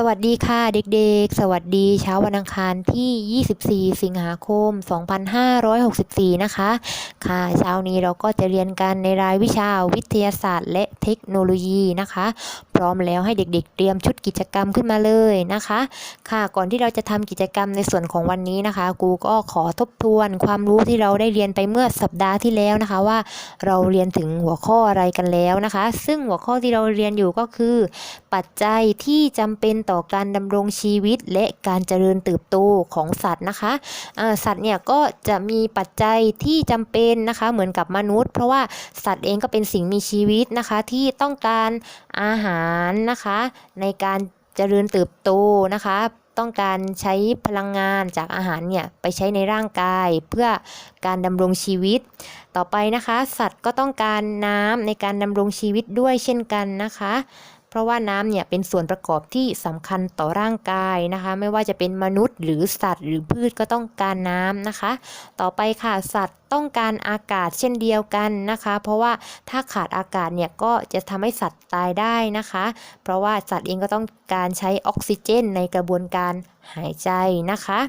สวัสดีค่ะเด็กๆ สวัสดีเช้าวันอังคารที่ 24 สิงหาคม 2564 นะคะ ค่ะเช้านี้เราก็จะเรียนกันในรายวิชาวิทยาศาสตร์และเทคโนโลยีนะคะ พร้อมแล้วให้เด็กๆ เตรียมชุดกิจกรรมขึ้นมาเลยนะคะ ค่ะก่อนที่เราจะทำกิจกรรมในส่วนของวันนี้นะคะ กูก็ขอทบทวนความรู้ที่เราได้เรียนไปเมื่อสัปดาห์ที่แล้วนะคะว่าเราเรียนถึงหัวข้ออะไรกันแล้วนะคะ ซึ่งหัวข้อที่เราเรียนอยู่ก็คือ ปัจจัยที่จำเป็นต่อการดำรงชีวิตและการเจริญเติบโตของสัตว์นะคะอ่าสัตว์เนี่ยก็จะมีปัจจัยที่จำเป็นนะคะเหมือนกับมนุษย์ เพราะว่าสัตว์เองก็เป็นสิ่งมีชีวิตนะคะที่ต้องการอาหารนะคะ ในการเจริญเติบโตนะคะ ต้องการใช้พลังงานจากอาหารเนี่ยไปใช้ในร่างกายเพื่อการดำรงชีวิต ต่อไปนะคะ สัตว์ก็ต้องการน้ำในการดำรงชีวิตด้วยเช่นกันนะคะ ราะว่าน้ำเนี่ยเป็นส่วนประกอบที่สำคัญต่อร่างกายนะคะ ไม่ว่าจะเป็นมนุษย์หรือสัตว์ หรือพืชก็ต้องการน้ำนะคะ ต่อไปค่ะสัตว์ต้องการอากาศเช่นเดียวกันนะคะ เพราะว่าถ้าขาดอากาศเนี่ยก็จะทำให้สัตว์ตายได้นะคะ เพราะว่าสัตว์เองก็ต้องการใช้ออกซิเจนในกระบวนการหายใจนะคะ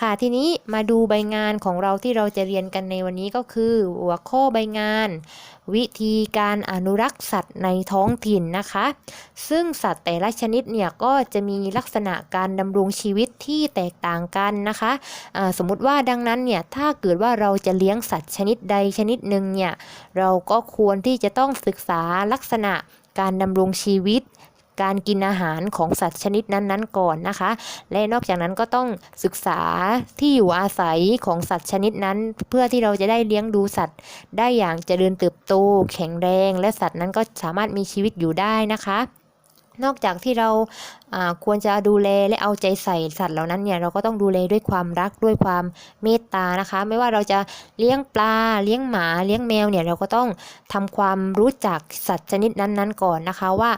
ค่ะทีนี้มาดูใบงานของเราที่เราจะเรียนกันในวันนี้ก็คือ หัวข้อใบงาน วิธีการอนุรักษ์สัตว์ในท้องถิ่นนะคะซึ่งสัตว์แต่ละชนิดเนี่ยก็จะมีลักษณะการดำรงชีวิตที่แตกต่างกันนะคะะสมมุติว่าดังนั้นเนี่ยถ้าเกิดว่าเราจะเลี้ยงสัตว์ชนิดใดชนิดหนึ่งเนี่ยเราก็ควรที่จะต้องศึกษาลักษณะการดำรงชีวิต การกินอาหารของสัตว์ชนิดนั้นๆ ก่อนนะคะ และนอกจากนั้นก็ต้องศึกษาที่อยู่อาศัยของสัตว์ชนิดนั้น เพื่อที่เราจะได้เลี้ยงดูสัตว์ ได้อย่างเจริญเติบโตแข็งแรง และสัตว์นั้นก็สามารถมีชีวิตอยู่ได้นะคะ นอกจากที่เราควรจะดูแลและเอาใจใส่สัตว์เหล่านั้นเนี่ยเราก็ต้องดูแลด้วยความรักด้วยความเมตตานะคะ ไม่ว่าเราจะเลี้ยงปลาเลี้ยงหมาเลี้ยงแมวเนี่ยเราก็ต้องทำความรู้จักสัตว์ชนิดนั้นๆก่อนนะคะว่า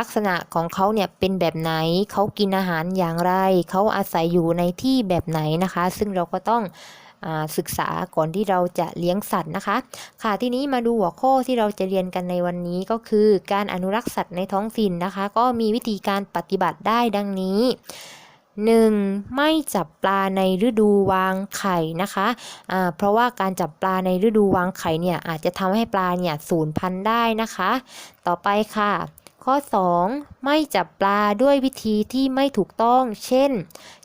ลักษณะของเขาเนี่ยเป็นแบบไหนเขากินอาหารอย่างไรเขาอาศัยอยู่ในที่แบบไหนนะคะ ซึ่งเราก็ต้อง ศึกษาก่อนที่เราจะเลี้ยงสัตว์นะคะ ค่ะทีนี้มาดูหัวข้อที่เราจะเรียนกันในวันนี้ก็คือ การอนุรักษ์สัตว์ในท้องถิ่นนะคะ ก็มีวิธีการปฏิบัติได้ดังนี้ 1. ไม่จับปลาในฤดูวางไข่นะคะอ่าเพราะว่าการจับปลาในฤดูวางไข่เนี่ยอาจจะทำให้ปลาเนี่ยสูญพันธุ์ได้นะคะ ต่อไปค่ะ ข้อ 2. ไม่จับปลาด้วยวิธีที่ไม่ถูกต้อง เช่น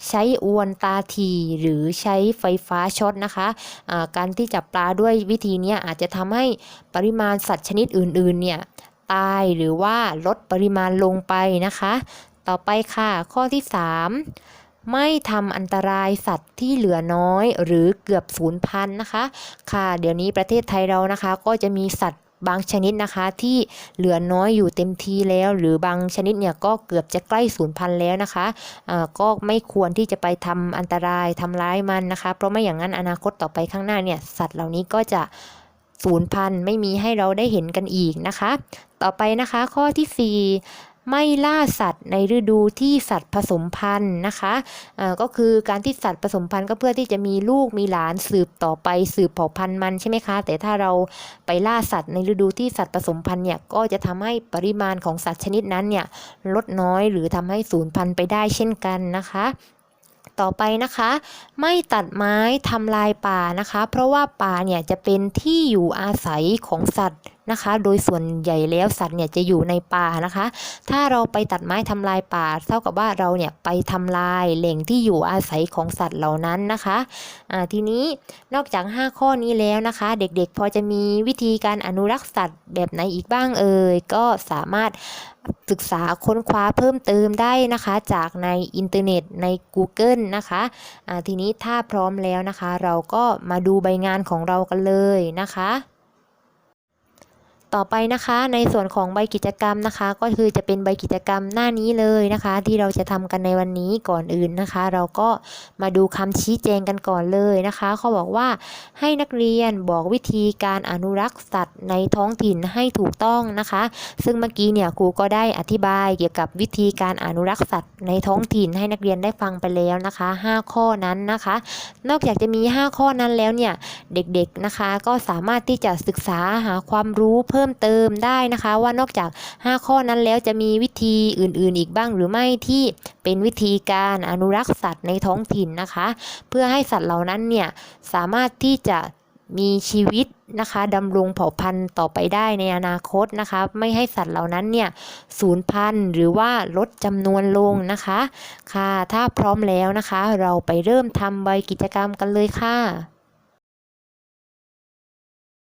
ใช้อวนตาทีหรือใช้ไฟฟ้าช็อตนะคะอ่าการที่จับปลาด้วยวิธีนี้อาจจะทำให้ปริมาณสัตว์ชนิดอื่นๆเนี่ยตายหรือว่าลดปริมาณลงไปนะคะ ต่อไปค่ะ ข้อที่ 3ไม่ทำอันตรายสัตว์ที่เหลือน้อยหรือเกือบสูญพันนะคะ ค่ะ เดี๋ยวนี้ประเทศไทยเรานะคะ ก็จะมีสัตว์ บางชนิดนะคะที่เหลือน้อยอยู่เต็มทีแล้ว หรือบางชนิดเนี่ยก็เกือบจะใกล้สูญพันธุ์แล้วนะคะอ่าก็ไม่ควรที่จะไปทำอันตรายทำร้ายมันนะคะ เพราะไม่อย่างนั้นอนาคตต่อไปข้างหน้าเนี่ยสัตว์เหล่านี้ก็จะสูญพันธุ์ไม่มีให้เราได้เห็นกันอีกนะคะ ต่อไปนะคะข้อที่4 ไม่ล่าสัตว์ในฤดูที่สัตว์ผสมพันธุ์นะคะอ่าก็คือการที่สัตว์ผสมพันธุ์ก็เพื่อที่จะมีลูกมีหลานสืบต่อไปสืบเผ่าพันธุ์มันใช่ไหมคะ แต่ถ้าเราไปล่าสัตว์ในฤดูที่สัตว์ผสมพันธุ์เนี่ยก็จะทำให้ปริมาณของสัตว์ชนิดนั้นเนี่ยลดน้อยหรือทำให้สูญพันธุ์ไปได้เช่นกันนะคะต่อไปนะคะ ไม่ตัดไม้ทำลายป่านะคะ เพราะว่าป่าเนี่ยจะเป็นที่อยู่อาศัยของสัตว์ นะคะ โดยส่วนใหญ่แล้วสัตว์เนี่ยจะอยู่ในป่านะคะ ถ้าเราไปตัดไม้ทำลายป่า เท่ากับว่าเราเนี่ยไปทำลายแหล่งที่อยู่อาศัยของสัตว์เหล่านั้นนะคะอ่าทีนี้นอกจาก 5 ข้อนี้แล้วนะคะ เด็กๆ พอจะมีวิธีการอนุรักษ์สัตว์แบบไหนอีกบ้างเอ่ยก็สามารถศึกษาค้นคว้าเพิ่มเติมได้นะคะ จากในอินเทอร์เน็ตใน Google นะคะอ่าทีนี้ถ้าพร้อมแล้วนะคะ เราก็มาดูใบงานของเรากันเลยนะคะ ต่อไปนะคะ ในส่วนของใบกิจกรรมนะคะ ก็คือจะเป็นใบกิจกรรมหน้านี้เลยนะคะ ที่เราจะทำกันในวันนี้ก่อนอื่นนะคะ เราก็มาดูคำชี้แจงกันก่อนเลยนะคะเขาบอกว่าให้นักเรียนบอกวิธีการอนุรักษ์สัตว์ในท้องถิ่นให้ถูกต้องนะคะ ซึ่งเมื่อกี้เนี่ยครูก็ได้อธิบายเกี่ยวกับวิธีการอนุรักษ์สัตว์ในท้องถิ่นให้นักเรียนได้ฟังไปแล้วนะคะ 5 ข้อนั้นนะคะ นอกจากจะมี 5 ข้อนั้นแล้วเนี่ยเด็กๆนะคะ ก็สามารถที่จะศึกษาหาความรู้เพิ่มิ่มเติมได้นะคะ ว่านอกจาก 5 ข้อนั้นแล้วจะมีวิธีอื่นๆ อีกบ้างหรือไม่ที่เป็นวิธีการอนุรักษ์สัตว์ในท้องถิ่นนะคะ เพื่อให้สัตว์เหล่านั้นเนี่ยสามารถที่จะมีชีวิตนะคะดำรงเผ่าพันธุ์ต่อไปได้ในอนาคตนะคะ ไม่ให้สัตว์เหล่านั้นเนี่ยสูญพันธุ์หรือว่าลดจำนวนลงนะคะ ค่ะ ถ้าพร้อมแล้วนะคะ เราไปเริ่มทำใบกิจกรรมกันเลยค่ะ